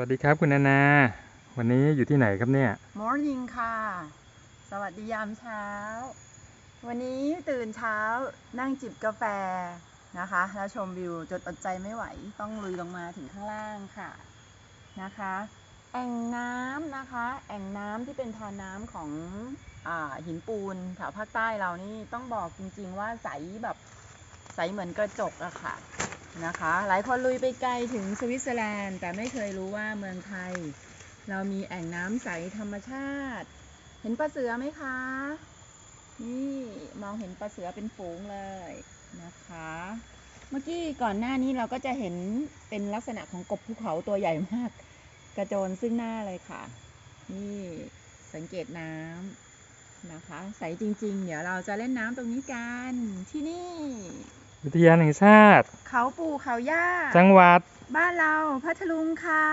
วัสดีครับคุณนานา วันนี้อยู่ที่ไหนครับเนี่ย Morning ค่ะ สวัสดียามเช้า วันนี้ตื่นเช้านั่งจิบกาแฟนะคะ แล้วชมวิวจดอดใจไม่ไหว ต้องลุยลงมาถึงข้างล่างค่ะนะคะ แอ่งน้ำนะคะ แอ่งน้ำที่เป็นทานน้ำของอหินปูนแถวภาคใต้เรานี่ต้องบอกจริงๆว่าใสแบบใสเหมือนกระจกอะค่ะ นะคะ หลายคนลุยไปไกลถึงสวิตเซอร์แลนด์ แต่ไม่เคยรู้ว่าเมืองไทย เรามีแอ่งน้ำใสธรรมชาติ เห็นปลาเสือไหมคะ นี่มองเห็นปลาเสือเป็นฝูงเลยนะคะ เมื่อกี้ก่อนหน้านี้เราก็จะเห็นเป็นลักษณะของกบภูเขาตัวใหญ่มาก กระโจนซึ่งหน้าเลยค่ะ นี่สังเกตน้ำนะคะ ใสจริง ๆ เดี๋ยวเราจะเล่นน้ำตรงนี้กันที่นี่ วิทยานแห่งชาติ เขาปู่เขาย่า จังหวัด บ้านเราพัทลุงค่ะ